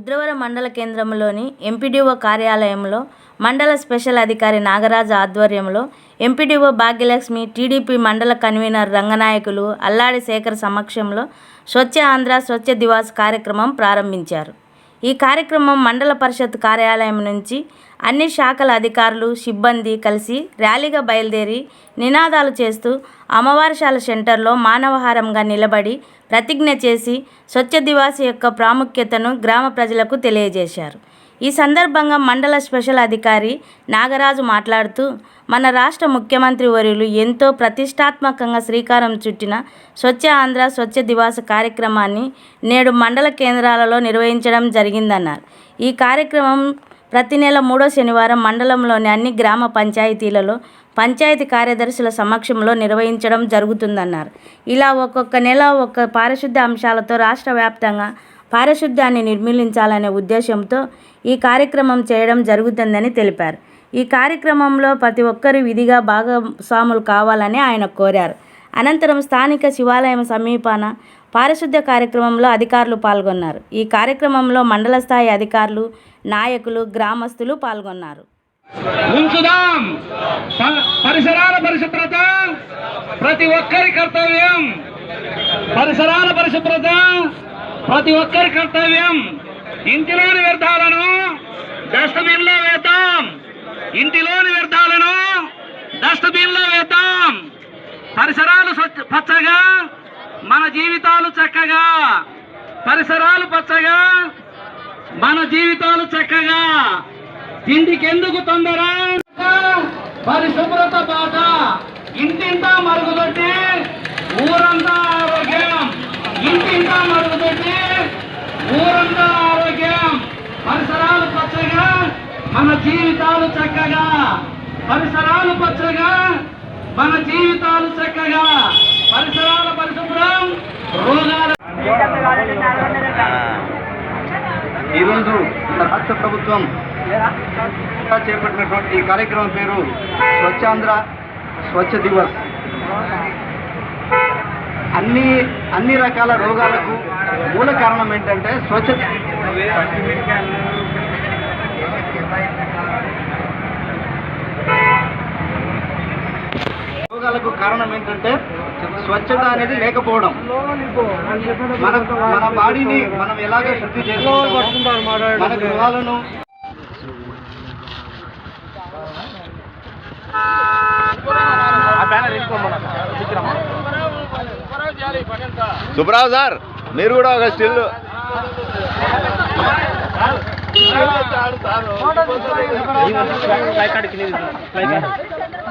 రుద్రవరం మండల కేంద్రంలోని ఎంపీడీఓ కార్యాలయంలో మండల స్పెషల్ అధికారి నాగరాజు ఆధ్వర్యంలో MPDO Bhagyalakshmi TDP mandal convener Ranganayakulu Alladi Shekhar సమక్షంలో స్వచ్ఛ ఆంధ్ర స్వచ్ఛ దివాస్ కార్యక్రమం ప్రారంభించారు. ఈ కార్యక్రమం మండల పరిషత్ కార్యాలయం నుంచి అన్ని శాఖల అధికారులు సిబ్బంది కలిసి ర్యాలీగా బయలుదేరి నినాదాలు చేస్తూ అమ్మవారిశాల సెంటర్లో మానవహారంగా నిలబడి ప్రతిజ్ఞ చేసి స్వచ్ఛ దివాస్ యొక్క ప్రాముఖ్యతను గ్రామ ప్రజలకు తెలియజేశారు. ఈ సందర్భంగా మండల స్పెషల్ అధికారి నాగరాజు మాట్లాడుతూ మన రాష్ట్ర ముఖ్యమంత్రి వర్యులు ఎంతో ప్రతిష్టాత్మకంగా శ్రీకారం చుట్టిన స్వచ్ఛ ఆంధ్ర స్వచ్ఛ దివాస కార్యక్రమాన్ని నేడు మండల కేంద్రాలలో నిర్వహించడం జరిగిందన్నారు. ఈ కార్యక్రమం ప్రతి నెల మూడో శనివారం మండలంలోని అన్ని గ్రామ పంచాయతీలలో పంచాయతీ కార్యదర్శుల సమక్షంలో నిర్వహించడం జరుగుతుందన్నారు. ఇలా ఒక్కొక్క నెల ఒక్క పారిశుద్ధ అంశాలతో రాష్ట్ర వ్యాప్తంగా పారిశుద్ధ్యాన్ని నిర్మూలించాలనే ఉద్దేశంతో ఈ కార్యక్రమం చేయడం జరుగుతుందని తెలిపారు. ఈ కార్యక్రమంలో ప్రతి ఒక్కరూ విధిగా భాగస్వాములు కావాలని ఆయన కోరారు. అనంతరం స్థానిక శివాలయం సమీపాన పారిశుద్ధ్య కార్యక్రమంలో అధికారులు పాల్గొన్నారు. ఈ కార్యక్రమంలో మండల స్థాయి అధికారులు నాయకులు గ్రామస్తులు పాల్గొన్నారు. ఉంచుదాం. పరిసరాల పరిశుభ్రత ప్రతి ఒక్కరి కర్తవ్యం. పరిసరాల పరిశుభ్రత ప్రతి ఒక్కరి కర్తవ్యం ఇంటిలోని వ్యర్థాలను డస్ట్బిన్లో వేద్దాం. ఇంటిలోని వ్యర్థాలను డస్ట్బిన్లో వేద్దాం. పరిసరాలు పచ్చగా మన జీవితాలు చక్కగా. పరిసరాలు పచ్చగా మన జీవితాలు చక్కగా. తిండికెందుకు తొందర? పరిశుభ్రత బాట ఇంటింటా మరుగుదొట్టి మన జీవితాలు చక్కగా పరిసరాలు పచ్చగా మన జీవితాలు చక్కగా పరిసరాల పరిశుభ్రం రోగాల ఈరోజు రాష్ట్ర ప్రభుత్వం చేపట్టినటువంటి ఈ కార్యక్రమం పేరు స్వచ్ఛాంధ్ర స్వచ్ఛ దివస్. అన్ని అన్ని రకాల రోగాలకు మూల కారణం ఏంటంటే స్వచ్ఛత రోగాలకు కారణం ఏంటంటే స్వచ్ఛత అనేది లేకపోవడం. మన మన బాడీని మనం ఎలాగ శుద్ధి చేసుకుంటామో మన గృహాలను సుబ్రావ్ సార్ మీరు కూడా ఒక స్టిల్.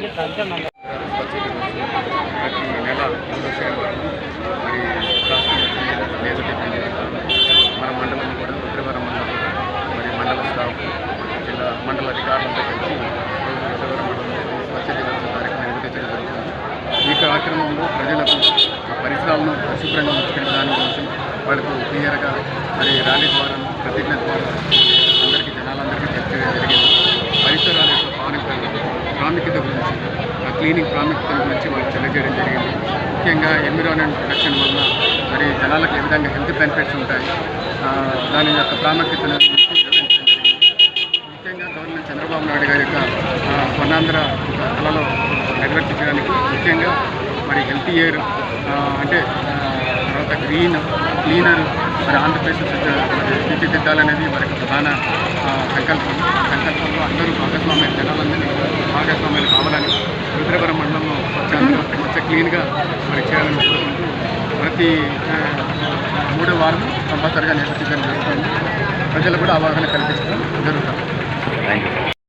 ప్రతి నెల మరి మన మండలం కూడా రుద్రవరం మండలం మరి మండల స్టాఫ్ జిల్లా మండల అధికారులతో కలిసి ఈరోజు మండలంలో స్వచ్ఛ దివస్ కార్యక్రమం నిర్వహించడం జరుగుతుంది ఈ కార్యక్రమంలో ప్రజలకు పరిసరాలను పరిశుభ్రంగా ఉంచుకునే దాని కోసం వాళ్ళకు క్లియర్గా మరి ర్యాలీ ద్వారా ప్రతిజ్ఞ ద్వారా అందరికీ జనాలందరికీ తెలియజేయడం జరిగింది పరిసరాల యొక్క ప్రాముఖ్యత ప్రాముఖ్యత గురించి ఆ క్లీనింగ్ ప్రాముఖ్యత గురించి వాళ్ళు తెలియజేయడం జరిగింది. ముఖ్యంగా ఎన్విరాన్మెంట్ ప్రొటెక్షన్ వల్ల మరి జనాలకు ఏ విధంగా హెల్త్ బెనిఫిట్స్ ఉంటాయి దాని యొక్క ప్రాముఖ్యతను ముఖ్యంగా గవర్నమెంట్ చంద్రబాబు నాయుడు గారి యొక్క కొన్నాంధ్ర కళలో నిర్వర్తించడానికి ముఖ్యంగా మరి హెల్త్ ఇయర్ అంటే తర్వాత గ్రీన్ క్లీనర్ మరి ఆంధ్రప్రదేశ్ తీర్చిదిద్దాలనేది మరి ప్రధాన సంకల్పం. సంకల్పంలో అందరూ భాగస్వామ్యం జనాలందరినీ భాగస్వామ్యాలు కావాలని రుద్రవరం మండలంలో స్వచ్ఛంగా స్వచ్ఛ క్లీన్గా మరి చేయాలని కోరుకుంటూ ప్రతి మూడో వారం కంపల్సరిగా నిర్వహించడం జరుగుతుంది. ప్రజలు కూడా అవగాహన కల్పించడం జరుగుతుంది. Thank you